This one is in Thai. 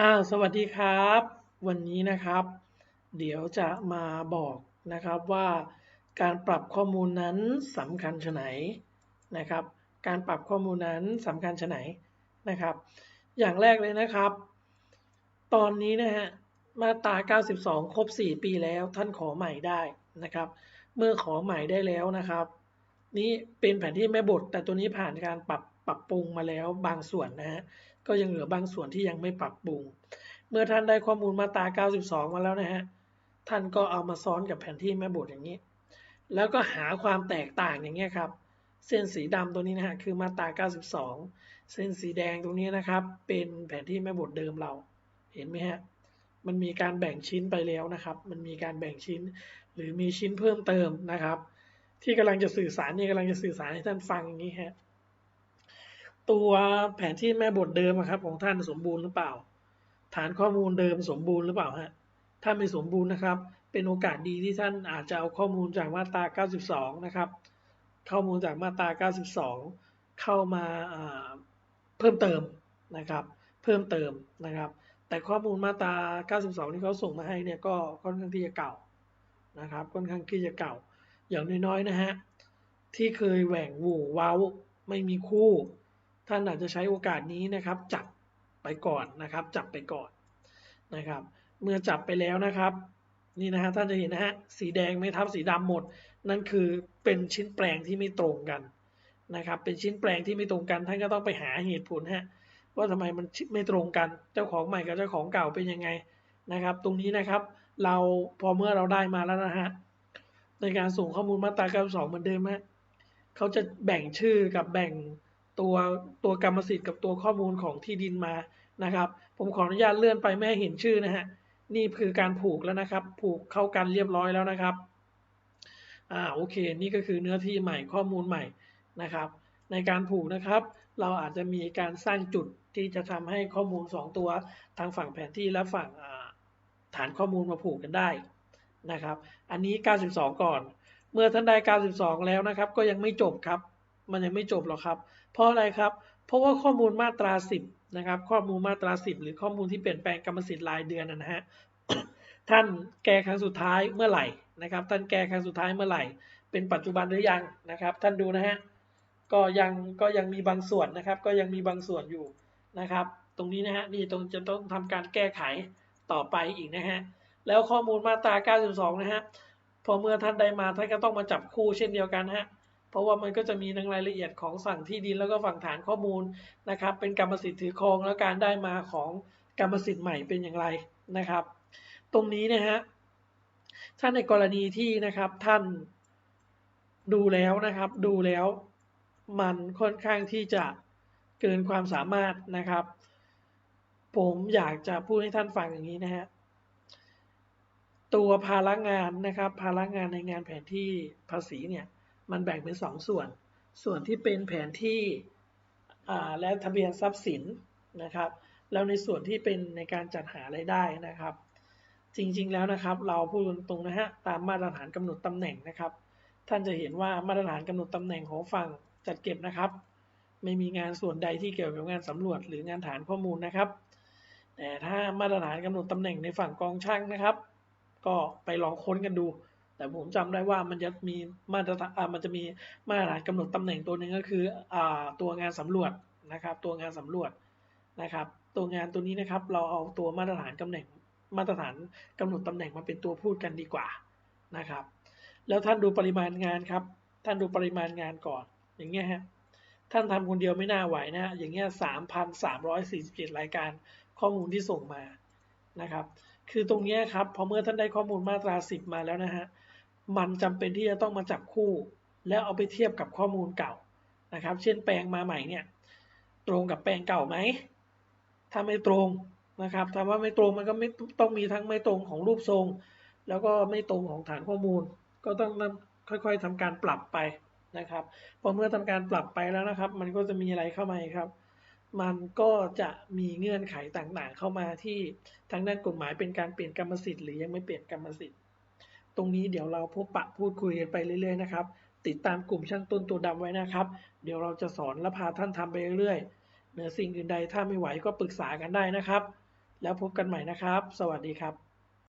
อ่าสวัสดีครับ วันนี้นะครับ เดี๋ยวจะมาบอกนะครับว่าการปรับข้อมูลนั้นสำคัญชะไหนนะครับ การปรับข้อมูลนั้นสำคัญชะไหนนะครับ อย่างแรกเลยนะครับ ตอนนี้นะฮะมาตรา 92 ครบ 4 ปีแล้วท่านขอใหม่ได้นะครับ เมื่อขอใหม่ได้แล้วนะครับ นี่เป็นแผนที่แม่บทแต่ตัวนี้ผ่านการปรับ ปรับปรุงมาแล้วบางส่วนนะฮะก็ยังเหลือบางส่วนที่ยังไม่ปรับปรุง เมื่อท่านได้ข้อมูลมาตรา 92 มาแล้วนะฮะท่านก็เอามาซ้อนกับแผนที่แม่บทอย่างนี้ แล้วก็หาความแตกต่างอย่างเงี้ยครับ เส้นสีดำตัวนี้นะฮะคือมาตรา 92 เส้นสีแดงตรงนี้นะครับ เป็นแผนที่แม่บทเดิมเรา เห็นไหมฮะ มันมีการแบ่งชิ้นไปแล้วนะครับ มันมีการแบ่งชิ้น หรือมีชิ้นเพิ่มเติมนะครับ ที่กำลังจะสื่อสารนี่กำลังจะสื่อสารให้ท่านฟังอย่างนี้ฮะ ตัวแผนที่แม่บทเดิมครับ ของท่านสมบูรณ์หรือเปล่า ฐานข้อมูลเดิมสมบูรณ์หรือเปล่าฮะถ้าไม่สมบูรณ์นะครับ เป็นโอกาสดีที่ท่านอาจจะเอาข้อมูลจากมาตรา 92 นะครับ ข้อมูลจากมาตรา 92 เข้ามาเพิ่มเติมนะครับ เพิ่มเติมนะครับ แต่ข้อมูลมาตรา 92 ที่เขาส่งมาให้เนี่ยก็ค่อนข้างที่จะเก่านะครับ ค่อนข้างที่จะเก่า อย่างน้อยๆนะฮะ ที่เคยแหว่งหวูว้าไม่มีคู่ ท่านอาจจะใช้โอกาสนี้นะครับ จับไปก่อนนะครับ จับไปก่อนนะครับ เมื่อจับไปแล้วนะครับ นี่นะฮะท่านจะเห็นนะฮะสีแดงไม่ทับสีดำหมด นั่นคือเป็นชิ้นแปลงที่ไม่ตรงกันนะครับ เป็นชิ้นแปลงที่ไม่ตรงกันท่านก็ต้องไปหาเหตุผลฮะว่าทำไมมันไม่ตรงกัน เจ้าของใหม่กับเจ้าของเก่าเป็นยังไงนะครับ ตรงนี้นะครับ เราพอเมื่อเราได้มาแล้วนะฮะในการส่งข้อมูลมาตรา92เหมือนเดิมฮะเขาจะแบ่งชื่อกับแบ่ง ตัวตัวกรรมสิทธิ์กับตัวข้อมูลของที่ดินมานะครับ ผมขออนุญาตเลื่อนไปไม่ให้เห็นชื่อนะฮะนี่คือการผูกแล้วนะครับ ผูกเข้ากันเรียบร้อยแล้วนะครับอ่าโอเค นี่ก็คือเนื้อที่ใหม่ข้อมูลใหม่นะครับ ในการผูกนะครับ เราอาจจะมีการสร้างจุดที่จะทำให้ข้อมูล 2 ตัวทางฝั่งแผนที่และฝั่งฐานข้อมูลมาผูกกันได้นะครับ อันนี้ 92 ก่อน เมื่อท่านได้ 92 แล้วนะครับ ก็ยังไม่จบครับ มันยังไม่จบหรอกครับ เพราะอะไรครับ เพราะว่าข้อมูลมาตรา 10 นะครับ ข้อมูลมาตรา 10 หรือข้อมูลที่เปลี่ยนแปลงกรรมสิทธิ์รายเดือนนะฮะ ท่านแก้ครั้งสุดท้ายเมื่อไหร่นะครับ ท่านแก้ครั้งสุดท้ายเมื่อไหร่ เป็นปัจจุบันหรือยังนะครับ ท่านดูนะฮะ ก็ยังก็ยังมีบางส่วนนะครับ ก็ยังมีบางส่วนอยู่นะครับ ตรงนี้นะฮะ นี่ตรงจะต้องทำการแก้ไขต่อไปอีกนะฮะ แล้วข้อมูลมาตรา 92 นะฮะ พอเมื่อท่านได้มาท่านก็ต้องมาจับคู่เช่นเดียวกันฮะ ราะว่ามันก็จะมีในรายละเอียดของฝั่งที่ดินแล้วก็ฝั่งฐานข้อมูลนะครับ เป็นกรรมสิทธิ์ถือครองแล้วการได้มาของกรรมสิทธิ์ใหม่เป็นอย่างไรนะครับ ตรงนี้นะฮะถ้าในกรณีที่นะครับท่านดูแล้วนะครับ ดูแล้วมันค่อนข้างที่จะเกินความสามารถนะครับ ผมอยากจะพูดให้ท่านฟังอย่างนี้นะฮะตัวภาระงานนะครับ ภาระงานในงานแผนที่ภาษีเนี่ย มันแบ่งเป็นสองส่วน ส่วนที่เป็นแผนที่และทะเบียนทรัพย์สินนะครับ แล้วในส่วนที่เป็นในการจัดหารายได้นะครับ จริงๆแล้วนะครับ เราพูดตรงนะฮะตามมาตรฐานกำหนดตำแหน่งนะครับ ท่านจะเห็นว่ามาตรฐานกำหนดตำแหน่งของฝั่งจัดเก็บนะครับ ไม่มีงานส่วนใดที่เกี่ยวกับงานสำรวจหรืองานฐานข้อมูลนะครับ แต่ถ้ามาตรฐานกำหนดตำแหน่งในฝั่งกองช่างนะครับ ก็ไปลองค้นกันดู แต่ผมจำได้ว่ามันจะมีมาตรฐานมันจะมีมาตรฐานกำหนดตำแหน่งตัวหนึ่งก็คืออตัวงานสำรวจนะครับ ตัวงานสำรวจนะครับ ตัวงานตัวนี้นะครับ เราเอาตัวมาตรฐานตำแหน่งมาตรฐานกำหนดตำแหน่งมาเป็นตัวพูดกันดีกว่านะครับ แล้วท่านดูปริมาณงานครับ ท่านดูปริมาณงานก่อน อย่างเงี้ยฮะท่านทำคนเดียวไม่น่าไหวนะ อย่างเงี้ยสามพันสามร้อยสี่สิบเจ็ดรายการข้อมูลที่ส่งมานะครับ คือตรงนี้ครับ พอเมื่อท่านได้ข้อมูลมาตราสิบมาแล้วนะฮะ มันจำเป็นที่จะต้องมาจับคู่ แล้วเอาไปเทียบกับข้อมูลเก่านะครับ เช่นแปลงมาใหม่เนี่ยตรงกับแปลงเก่าไหมถ้าไม่ตรงนะครับถ้าว่าไม่ตรงมันก็ไม่ต้องมีทั้งไม่ตรงของรูปทรง แล้วก็ไม่ตรงของฐานข้อมูล ก็ต้องค่อยๆทำการปรับไปนะครับพอเมื่อทำการปรับไปแล้วนะครับ มันก็จะมีอะไรเข้ามาครับ มันก็จะมีเงื่อนไขต่างๆ เข้ามาที่ทางด้านกฎหมายเป็นการเปลี่ยนกรรมสิทธิ์หรือยังไม่เปลี่ยนกรรมสิทธิ์ ตรงนี้เดี๋ยวเราพบปะพูดคุยกันไปเรื่อยๆนะครับ ติดตามกลุ่มช่างต้นตัวดำไว้นะครับ เดี๋ยวเราจะสอนและพาท่านทำไปเรื่อยๆเหนือสิ่งอื่นใดถ้าไม่ไหวก็ปรึกษากันได้นะครับ แล้วพบกันใหม่นะครับ สวัสดีครับ